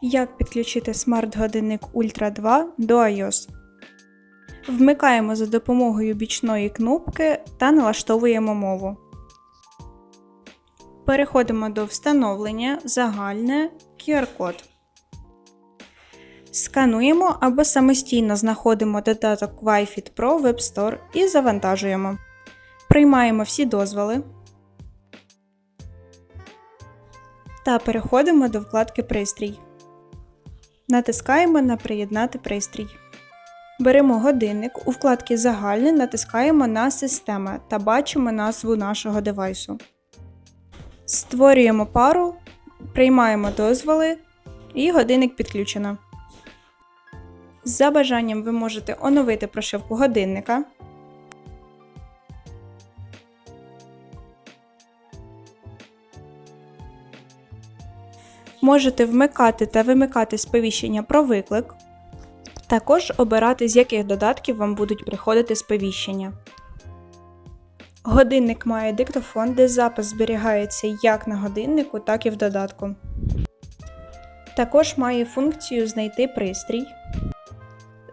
Як підключити смарт-годинник Ultra 2 до iOS? Вмикаємо за допомогою бічної кнопки та налаштовуємо мову. Переходимо до встановлення Загальне QR-код. Скануємо або самостійно знаходимо додаток Wi-Fi Pro Web Store і завантажуємо. Приймаємо всі дозволи. Та переходимо до вкладки Пристрій. Натискаємо на Приєднати пристрій. Беремо годинник, у вкладці Загальне натискаємо на Система та бачимо назву нашого девайсу. Створюємо пару, приймаємо дозволи і годинник підключено. За бажанням ви можете оновити прошивку годинника. Можете вмикати та вимикати сповіщення про виклик. Також обирати, з яких додатків вам будуть приходити сповіщення. Годинник має диктофон, де запис зберігається як на годиннику, так і в додатку. Також має функцію знайти пристрій.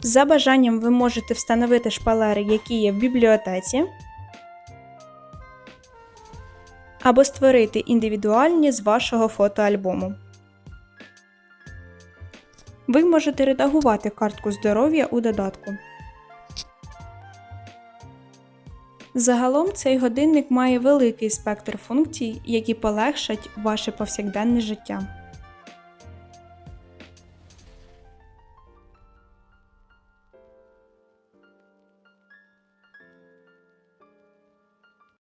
За бажанням ви можете встановити шпалери, які є в бібліотеці, або створити індивідуальні з вашого фотоальбому. Ви можете редагувати картку здоров'я у додатку. Загалом цей годинник має великий спектр функцій, які полегшать ваше повсякденне життя.